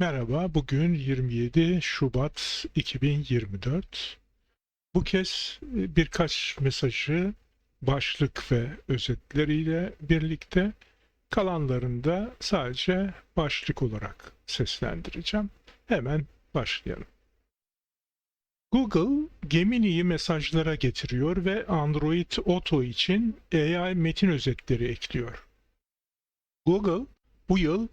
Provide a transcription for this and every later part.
Merhaba, bugün 27 Şubat 2024. Bu kez e, birkaç mesajı başlık ve özetleriyle birlikte kalanlarında sadece başlık olarak seslendireceğim. Hemen başlayalım. Google Gemini'yi mesajlara getiriyor ve Android Auto için AI metin özetleri ekliyor. Google bu yıl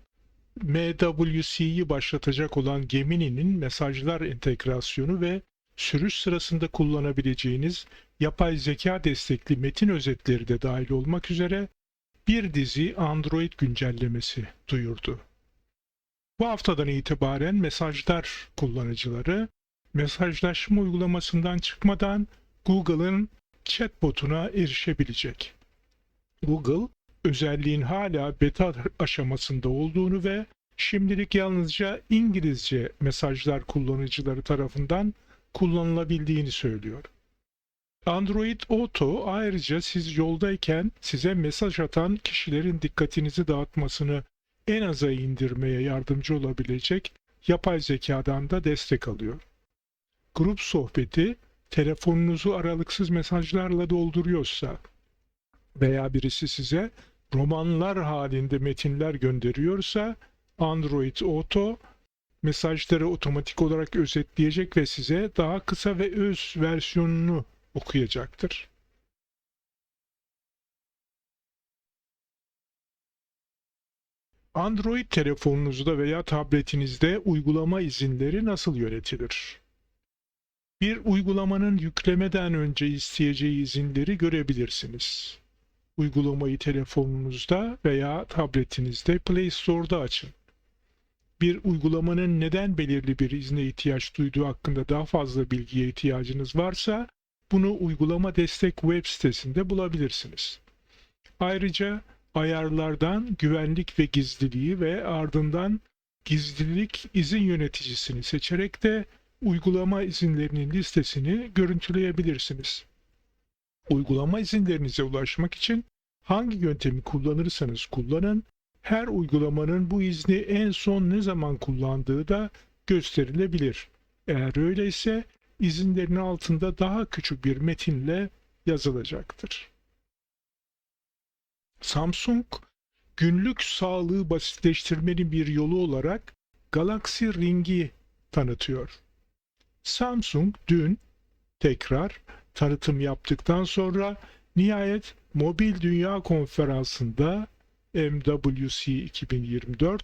MWC'yi başlatacak olan Gemini'nin mesajlar entegrasyonu ve sürüş sırasında kullanabileceğiniz yapay zeka destekli metin özetleri de dahil olmak üzere bir dizi Android güncellemesi duyurdu. Bu haftadan itibaren mesajlar kullanıcıları mesajlaşma uygulamasından çıkmadan Google'ın chatbot'una erişebilecek. Google, özelliğin hala beta aşamasında olduğunu ve şimdilik yalnızca İngilizce mesajlar kullanıcıları tarafından kullanılabildiğini söylüyor. Android Auto ayrıca siz yoldayken size mesaj atan kişilerin dikkatinizi dağıtmasını en aza indirmeye yardımcı olabilecek yapay zekadan da destek alıyor. Grup sohbeti telefonunuzu aralıksız mesajlarla dolduruyorsa veya birisi size romanlar halinde metinler gönderiyorsa Android Auto mesajları otomatik olarak özetleyecek ve size daha kısa ve öz versiyonunu okuyacaktır. Android telefonunuzda veya tabletinizde uygulama izinleri nasıl yönetilir? Bir uygulamanın yüklemeden önce isteyeceği izinleri görebilirsiniz. Uygulamayı telefonunuzda veya tabletinizde Play Store'da açın. Bir uygulamanın neden belirli bir izne ihtiyaç duyduğu hakkında daha fazla bilgiye ihtiyacınız varsa bunu uygulama destek web sitesinde bulabilirsiniz. Ayrıca ayarlardan güvenlik ve gizliliği ve ardından gizlilik izin yöneticisini seçerek de uygulama izinlerinin listesini görüntüleyebilirsiniz. Uygulama izinlerinize ulaşmak için hangi yöntemi kullanırsanız kullanın, her uygulamanın bu izni en son ne zaman kullandığı da gösterilebilir. Eğer öyleyse izinlerin altında daha küçük bir metinle yazılacaktır. Samsung, günlük sağlığı basitleştirmenin bir yolu olarak Galaxy Ring'i tanıtıyor. Samsung dün tekrar tanıtım yaptıktan sonra nihayet Mobil Dünya Konferansı'nda MWC 2024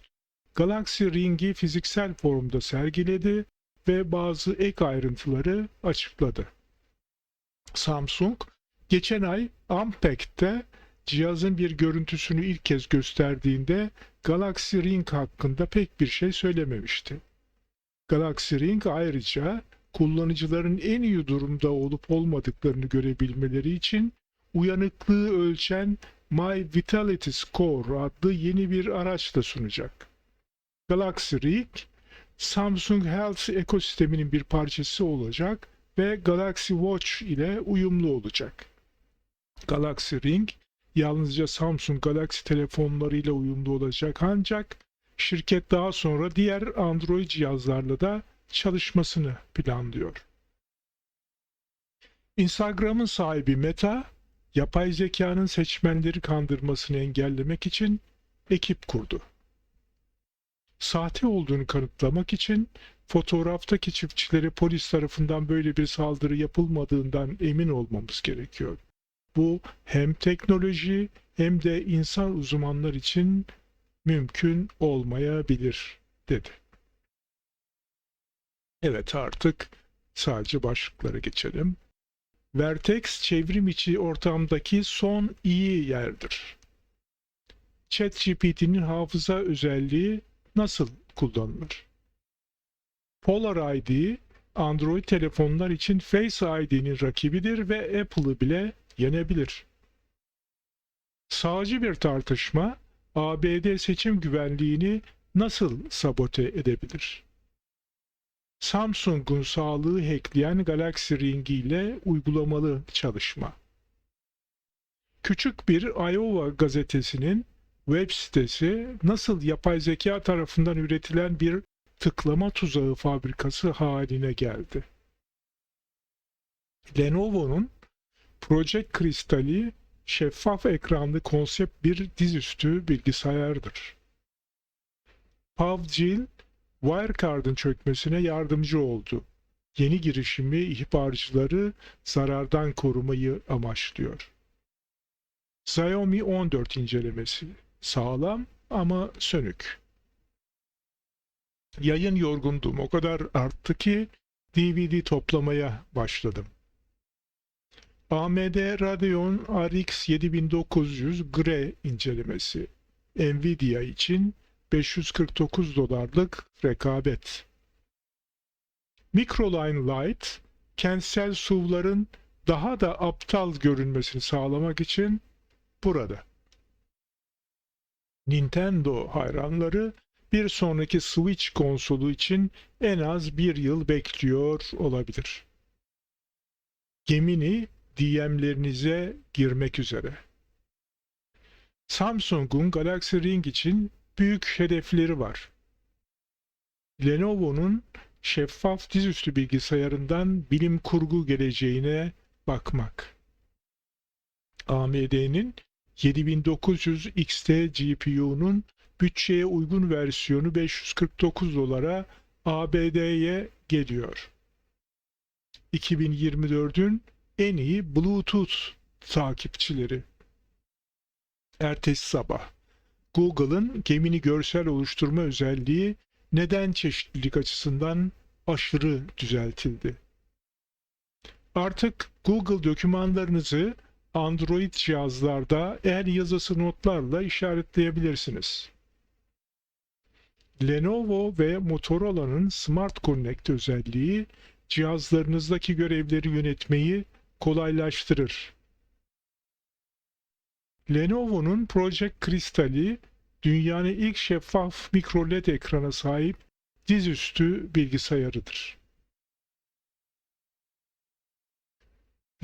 Galaxy Ring'i fiziksel formda sergiledi ve bazı ek ayrıntıları açıkladı. Samsung geçen ay Unpacked'te cihazın bir görüntüsünü ilk kez gösterdiğinde Galaxy Ring hakkında pek bir şey söylememişti. Galaxy Ring ayrıca kullanıcıların en iyi durumda olup olmadıklarını görebilmeleri için uyanıklığı ölçen My Vitality Score adlı yeni bir araç da sunacak. Galaxy Ring, Samsung Health ekosisteminin bir parçası olacak ve Galaxy Watch ile uyumlu olacak. Galaxy Ring yalnızca Samsung Galaxy telefonlarıyla uyumlu olacak ancak şirket daha sonra diğer Android cihazlarla da çalışmasını planlıyor. Instagram'ın sahibi Meta, yapay zekanın seçmenleri kandırmasını engellemek için ekip kurdu. Sahte olduğunu kanıtlamak için fotoğraftaki çiftçilere polis tarafından böyle bir saldırı yapılmadığından emin olmamız gerekiyor. Bu hem teknoloji hem de insan uzmanlar için mümkün olmayabilir dedi. Evet artık sadece başlıklara geçelim. Vertex çevrim içi ortamdaki son iyi yerdir. ChatGPT'nin hafıza özelliği nasıl kullanılır? Polar ID, Android telefonlar için Face ID'nin rakibidir ve Apple'ı bile yenebilir. Sağcı bir tartışma, ABD seçim güvenliğini nasıl sabote edebilir? Samsung'un sağlığı hackleyen Galaxy Ring ile uygulamalı çalışma. Küçük bir Iowa gazetesinin web sitesi nasıl yapay zeka tarafından üretilen bir tıklama tuzağı fabrikası haline geldi. Lenovo'nun Project Crystal'i şeffaf ekranlı konsept bir dizüstü bilgisayardır. Pavcil, Wirecard'ın çökmesine yardımcı oldu. Yeni girişimi ihbarcıları zarardan korumayı amaçlıyor. Xiaomi 14 incelemesi sağlam ama sönük. Yayın yorgundum. O kadar arttı ki DVD toplamaya başladım. AMD Radeon RX 7900 Gre incelemesi. Nvidia için 549 dolarlık rekabet. Microline Lite, kentsel SUV'ların daha da aptal görünmesini sağlamak için burada. Nintendo hayranları bir sonraki Switch konsolu için en az bir yıl bekliyor olabilir. Gemini DM'lerinize girmek üzere. Samsung'un Galaxy Ring için büyük hedefleri var. Lenovo'nun şeffaf dizüstü bilgisayarından bilim kurgu geleceğine bakmak. AMD'nin 7900 XT GPU'nun bütçeye uygun versiyonu 549 dolara ABD'ye geliyor. 2024'ün en iyi Bluetooth takipçileri. Ertesi sabah Google'ın gemini görsel oluşturma özelliği neden çeşitlilik açısından aşırı düzeltildi. Artık Google dokümanlarınızı Android cihazlarda el yazısı notlarla işaretleyebilirsiniz. Lenovo ve Motorola'nın Smart Connect özelliği cihazlarınızdaki görevleri yönetmeyi kolaylaştırır. Lenovo'nun Project Crystal'i dünyanın ilk şeffaf mikro LED ekrana sahip dizüstü bilgisayarıdır.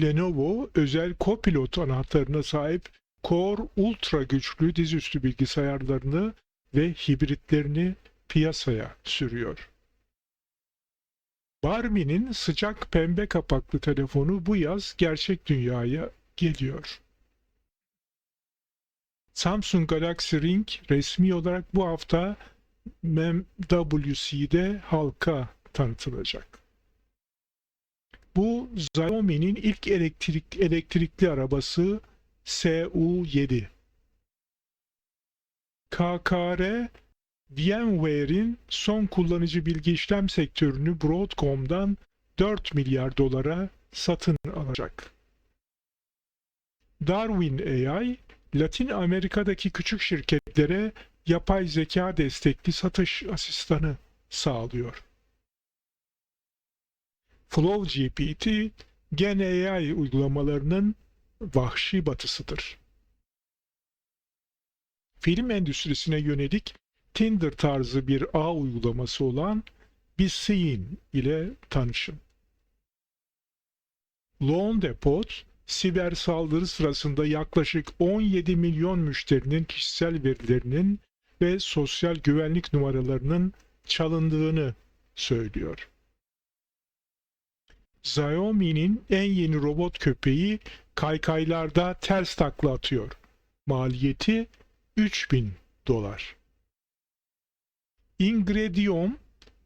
Lenovo özel Copilot anahtarına sahip Core Ultra güçlü dizüstü bilgisayarlarını ve hibritlerini piyasaya sürüyor. Barbie'nin sıcak pembe kapaklı telefonu bu yaz gerçek dünyaya geliyor. Samsung Galaxy Ring resmi olarak bu hafta MWC'de halka tanıtılacak. Bu Xiaomi'nin ilk elektrik, elektrikli arabası SU7. KKR VMware'in son kullanıcı bilgi işlem sektörünü Broadcom'dan 4 milyar dolara satın alacak. Darwin AI, Latin Amerika'daki küçük şirketlere yapay zeka destekli satış asistanı sağlıyor. FlowGPT, Gen AI uygulamalarının vahşi batısıdır. Film endüstrisine yönelik Tinder tarzı bir ağ uygulaması olan Besign ile tanışın. Loan Depot, siber saldırı sırasında yaklaşık 17 milyon müşterinin kişisel verilerinin ve sosyal güvenlik numaralarının çalındığını söylüyor. Xiaomi'nin en yeni robot köpeği kaykaylarda ters takla atıyor. Maliyeti 3000 dolar. Ingredium,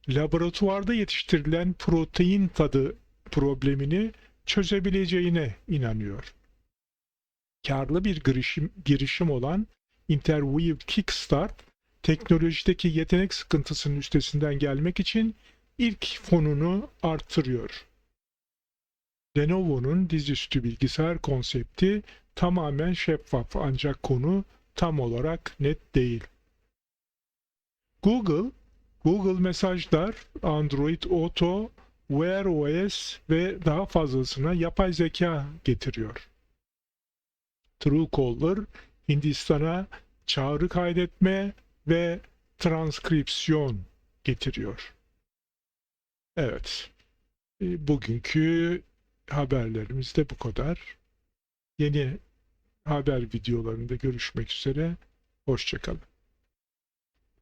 laboratuvarda yetiştirilen protein tadı problemini çözebileceğine inanıyor. Karlı bir girişim, girişim olan Interweave Kickstart, teknolojideki yetenek sıkıntısının üstesinden gelmek için ilk fonunu artırıyor. Lenovo'nun dizüstü bilgisayar konsepti tamamen şeffaf ancak konu tam olarak net değil. Google, Google Mesajlar, Android Auto, Wear OS ve daha fazlasına yapay zeka getiriyor. Truecaller, Hindistan'a çağrı kaydetme ve transkripsiyon getiriyor. Evet, e, bugünkü haberlerimiz de bu kadar. Yeni haber videolarında görüşmek üzere. Hoşçakalın.